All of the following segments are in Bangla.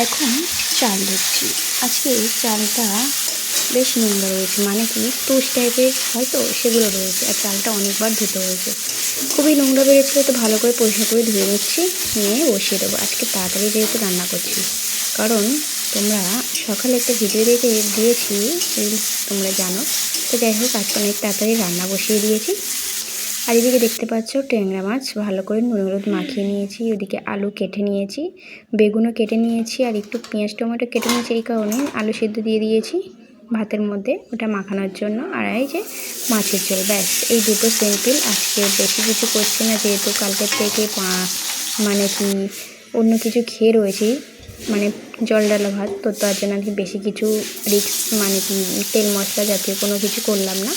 এখন চাল ধুচ্ছি আজকে চালটা বেশ নোংরা রয়েছে মানে কি তুষ টাইপের হয়তো সেগুলো রয়েছে আর চালটা অনেকবার ধুতে হয়েছে। খুবই নোংরা বেড়েছিল তো ভালো করে পরিষ্কার করে ধুয়ে নিচ্ছি, নিয়ে বসিয়ে দেবো। আজকে তাড়াতাড়ি যেহেতু রান্না করছি, কারণ তোমরা সকালে একটা ভিডিও দেখে দিয়েছি তোমরা জানো। তো যাই হোক, আজকে অনেক তাড়াতাড়ি রান্না বসিয়ে দিয়েছি। আর এদিকে দেখতে পাচ্ছ ট্যাংরা মাছ। ভালো করে নুন হলুদ মাখিয়ে নিয়েছি ওদিকে আলু কেটে নিয়েছি, বেগুনও কেটে নিয়েছি, আর একটু পেঁয়াজ টমেটো কেটে নিয়েছি এই কারণে আলু সিদ্ধ দিয়ে দিয়েছি ভাতের মধ্যে ওটা মাখানোর জন্য। আর এই যে মাছের ঝোল, ব্যাস। এই দুটো সিম্পল আজকে বেশি কিছু করছি না, যেহেতু কালকের থেকে মানে কি অন্য কিছু খেয়ে রয়েছি মানে জল ডালা ভাত, তো তার জন্য আর কি বেশি কিছু রিক্স মানে কি তেল মশলা জাতীয় কোনো কিছু করলাম না।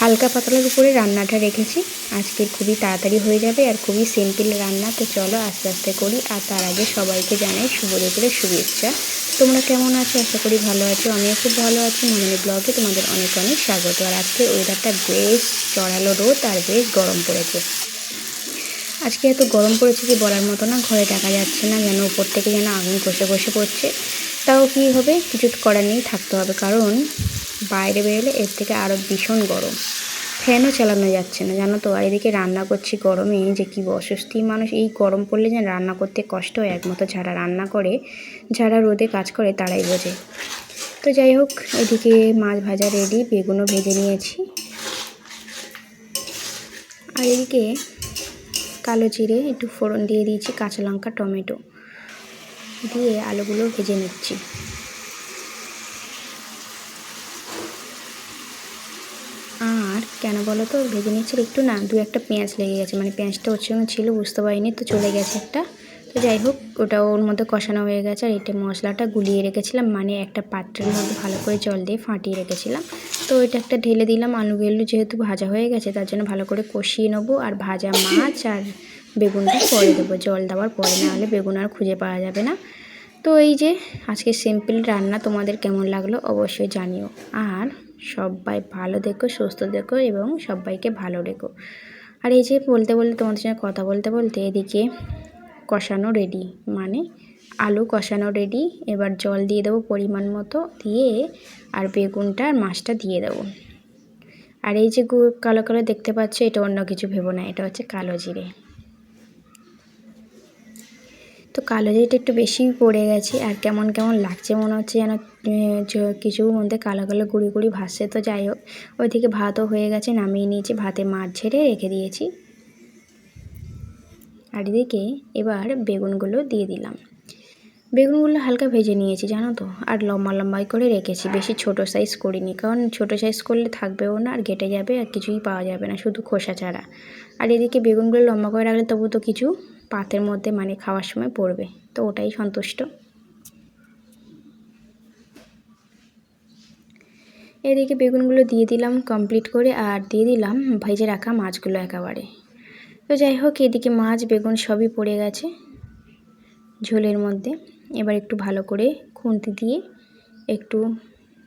হালকা পাতলার উপরে রান্নাটা রেখেছি। আজকে খুবই তাড়াতাড়ি হয়ে যাবে আর খুবই সিম্পল রান্না। তো চলো আস্তে আস্তে করি আর তার আগে সবাইকে জানাই শুভ দুপুরের শুভেচ্ছা। তোমরা কেমন আছো? আশা করি ভালো আছো। আমিও খুব ভালো আছি। মনে ব্লগে তোমাদের অনেক অনেক স্বাগত। আর আজকে ওয়েদারটা বেশ চড়ালো রোদ আর বেশ গরম পড়েছে। আজকে এত গরম পড়েছে যে বলার মতো না, ঘরে টাকা যাচ্ছে না যেন উপর থেকে যেন আগুন কষে কষে পড়ছে। তাও কী হবে? কিছু করার নেই, থাকতে হবে। কারণ বাইরে বেরোলে এর থেকে আরও ভীষণ গরম। ফ্যানও চালানো যাচ্ছে না, জানো তো? আর এদিকে রান্না করছি গরমে যে কী অস্বস্তি মানুষ, এই গরম পড়লে যেন রান্না করতে কষ্ট হয়। একমতো যারা রান্না করে, যারা রোদে কাজ করে, তারাই বোঝে। তো যাই হোক, এদিকে মাছ ভাজা রেডি বেগুনও ভেজে নিয়েছি। আর এদিকে কালো জিরে, একটু ফোড়ন দিয়ে দিয়েছি, কাঁচা লঙ্কা, টমেটো। দিয়ে আলুগুলো ভেজে নিচ্ছি আর কেন বলো তো? ভেজে নিচ্ছিল একটু না, দু একটা পেঁয়াজ লেগে গেছে। মানে পেঁয়াজটা ওর সঙ্গে ছিল, বুঝতে পারিনি, তো চলে গেছে একটা। তো যাই হোক, ওটা ওর মধ্যে কষানো হয়ে গেছে, আর এটা মশলাটা গুলিয়ে রেখেছিলাম মানে একটা পাত্রের মধ্যে ভালো করে জল দিয়ে ফাটিয়ে রেখেছিলাম। তো ওইটা একটা ঢেলে দিলাম, আলুগুলো যেহেতু ভাজা হয়ে গেছে, তার জন্য ভালো করে কষিয়ে নেব, আর ভাজা মাছ আর বেগুনটা পরে দেবো। জল দেওয়ার পরে না হলে বেগুন আর খুঁজে পাওয়া যাবে না। তো এই যে আজকে সিম্পল রান্না তোমাদের কেমন লাগল অবশ্যই জানিও। আর সবাই ভালো দেখো, সুস্থ দেখো এবং সবাইকে ভালো রেখো। আর এই যে বলতে বলতে তোমাদের সঙ্গে কথা বলতে বলতে এদিকে কষানো রেডি মানে আলু কষানো রেডি এবার জল দিয়ে দেবো পরিমাণ মতো দিয়ে আর বেগুনটা আর মাছটা দিয়ে দেবো। আর এই যে কালো কালো দেখতে পাচ্ছ, এটা অন্য কিছু ভেবো না, এটা হচ্ছে কালো জিরে। কালো জিরেটা একটু বেশি পড়ে গেছে আর কেমন কেমন লাগছে, মনে হচ্ছে যেন কিছুর মধ্যে কালো কালো গুঁড়ি গুঁড়ি ভাসছে। তো যাই হোক, ওইদিকে ভাতও হয়ে গেছে, নামিয়ে নিয়েছি, ভাতে মাছ ঝেড়ে রেখে দিয়েছি। আর এদিকে এবার বেগুনগুলো দিয়ে দিলাম। বেগুনগুলো হালকা ভেজে নিয়েছি, জানো তো, আর লম্বা লম্বাই করে রেখেছি। বেশি ছোট সাইজ করিনি, কারণ ছোট সাইজ করলে থাকবেও না, আর গেটে যাবে আর কিছুই পাওয়া যাবে না, শুধু খোসা ছাড়া। আর এদিকে বেগুনগুলো লম্বা করে রাখলে তবু তো কিছু পাতের মধ্যে মানে খাওয়ার সময় পড়বে। তো ওটাই সন্তুষ্ট। এদিকে বেগুনগুলো দিয়ে দিলাম কমপ্লিট করে আর দিয়ে দিলাম ভেজে রাখা মাছগুলো একেবারে। তো যাই হোক, এদিকে মাছ, বেগুন সবই পড়ে গেছে ঝোলের মধ্যে। এবার একটু ভালো করে খুন্তি দিয়ে একটু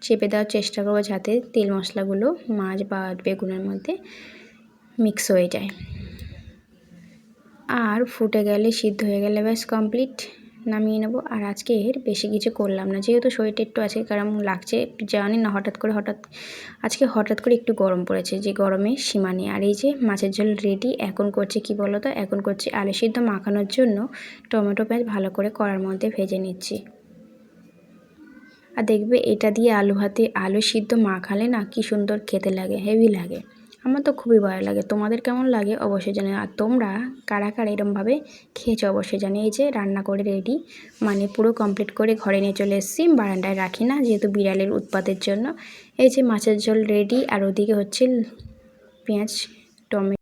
চেপে দেওয়ার চেষ্টা করব যাতে তেল মশলাগুলো মাছ বা বেগুনের মধ্যে মিক্স হয়ে যায়। আর ফুটে গেলে, সিদ্ধ হয়ে গেলে ব্যাস কমপ্লিট নামিয়ে নেব। আর আজকে এর বেশি কিছু করলাম না, যেহেতু শরীরটা একটু আছে, কারণ লাগছে জানি না, হঠাৎ করে, হঠাৎ, আজকে হঠাৎ করে একটু গরম পড়েছে, যে গরমে সীমা নেই। আর এই যে মাছের ঝোল রেডি এখন করছে কি বলো তো এখন করছি আলু সিদ্ধ মাখানোর জন্য টমেটো পেঁয়াজ ভালো করে কড়ার মধ্যে ভেজে নিচ্ছি। আর দেখবে এটা দিয়ে আলু ভাতে আলু সিদ্ধ মাখালে না কি সুন্দর খেতে লাগে, হেভি লাগে। আমার তো খুবই ভালো লাগে। তোমাদের কেমন লাগে অবশ্যই জানি আর তোমরা কারা কারা এরমভাবে খেয়েছো অবশ্যই জানি এই যে রান্না করে রেডি মানে পুরো কমপ্লিট করে ঘরে নিয়ে চলে এসেছি। বারান্দায় রাখি না, যেহেতু বিড়ালের উৎপাতের জন্য। এই যে মাছের ঝোল রেডি আর ওদিকে হচ্ছে পেঁয়াজ, টমেটো